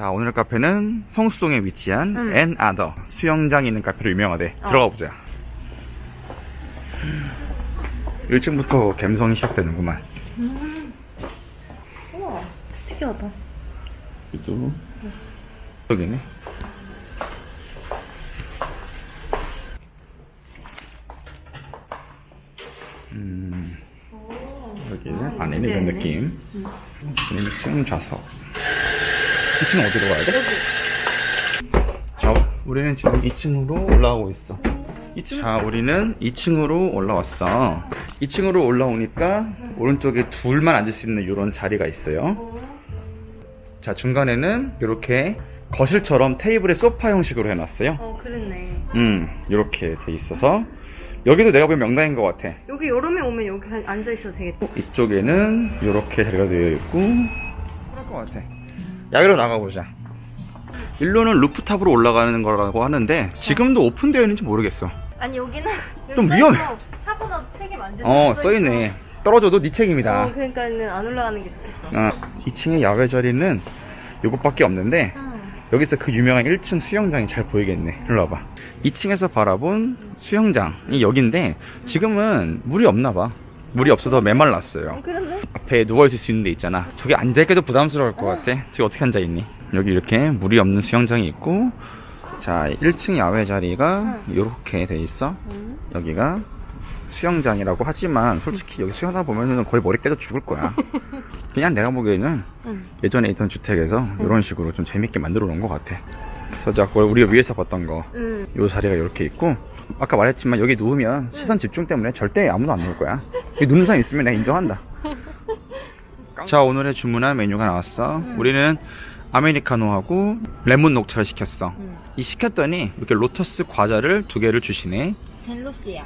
자, 오늘 카페는 성수동에 위치한 응. 앤 아더 수영장 있는 카페로 유명하대. 어. 들어가 보자. 1층부터 갬성이 시작되는구만. 우와, 특이하다. 또 여기네. 음, 여기는 안에는 이런 네, 느낌. 1층 좌석. 2층 어디로 가야 돼? 자, 우리는 지금 2층으로 올라오고 있어. 자, 우리는 2층으로 올라왔어. 2층으로 올라오니까 오른쪽에 둘만 앉을 수 있는 이런 자리가 있어요. 자, 중간에는 이렇게 거실처럼 테이블에 소파 형식으로 해놨어요. 어, 그랬네. 음, 이렇게 돼 있어서 여기도 내가 보기엔 명당인 것 같아. 여기 여름에 오면 여기 앉아 있어도 되겠다. 이쪽에는 이렇게 자리가 되어 있고 그럴 것 같아. 야외로 나가보자. 일로는 루프탑으로 올라가는 거라고 하는데 지금도 오픈되어 있는지 모르겠어. 아니 여기는 좀 여기 위험해. 써있어. 사고나 책임 안 된다. 어, 써있네. 떨어져도 네 책임이다. 어, 그러니까는 안 올라가는 게 좋겠어. 어, 2층의 야외 자리는 요것밖에 없는데 응. 여기서 그 유명한 1층 수영장이 잘 보이겠네. 일로 와봐. 2층에서 바라본 수영장이 여긴데 지금은 물이 없나 봐. 물이 없어서 어, 메말랐어요. 그랬네. 앞에 누워있을 수 있는 데 있잖아. 저기 앉아있기도 부담스러울 것 같아. 저기 어떻게 앉아있니? 여기 이렇게 물이 없는 수영장이 있고 자 1층 야외 자리가 이렇게 돼 있어. 응. 여기가 수영장이라고 하지만 솔직히 여기 수영하다 보면은 거의 머리 깨져 죽을 거야. 그냥 내가 보기에는 응. 예전에 있던 주택에서 이런 식으로 좀 재밌게 만들어 놓은 것 같아. 그래서 자꾸 우리가 위에서 봤던 거, 응. 요 자리가 이렇게 있고, 아까 말했지만 여기 누우면 시선 집중 때문에 절대 아무도 안 누울 거야. 여기 누는 사람 있으면 내가 인정한다. 자, 오늘의 주문한 메뉴가 나왔어. 우리는 아메리카노하고 레몬 녹차를 시켰어. 응. 이 시켰더니 이렇게 로터스 과자를 두 개를 주시네. 델로스야.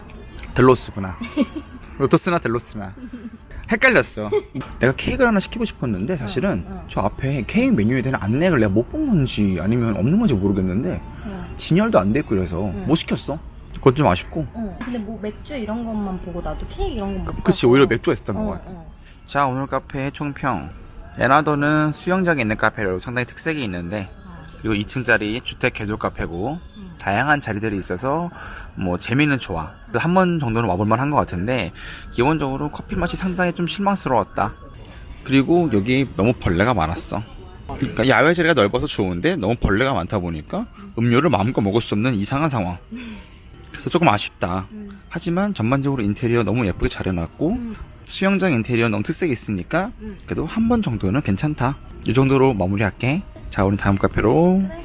델로스구나. 로터스나 델로스나. 헷갈렸어. 내가 케이크를 하나 시키고 싶었는데 사실은 어, 어. 저 앞에 케이크 메뉴에 대한 안내를 내가 못 본 건지 아니면 없는 건지 모르겠는데 응. 진열도 안 돼 있고 그래서 응. 못 시켰어. 그건 좀 아쉽고. 어. 근데 뭐 맥주 이런 것만 보고 나도 케이크 이런 거못 그치 오히려 맥주가 있었던 것 어, 같아. 어. 자 오늘 카페의 총평. 에나도는 수영장에 있는 카페로 상당히 특색이 있는데 어. 그리고 2층짜리 주택 개조 카페고 음. 다양한 자리들이 있어서 뭐 재미는 좋아. 한 번 정도는 와볼만 한 것 같은데 기본적으로 커피 맛이 상당히 좀 실망스러웠다. 그리고 여기 너무 벌레가 많았어. 그러니까 야외 자리가 넓어서 좋은데 너무 벌레가 많다 보니까 음료를 마음껏 먹을 수 없는 이상한 상황. 그래서 조금 아쉽다. 음. 하지만 전반적으로 인테리어 너무 예쁘게 잘 해놨고 음. 수영장 인테리어 너무 특색이 있으니까 음. 그래도 한 번 정도는 괜찮다. 이 정도로 마무리할게. 자, 우리 다음 카페로 그래.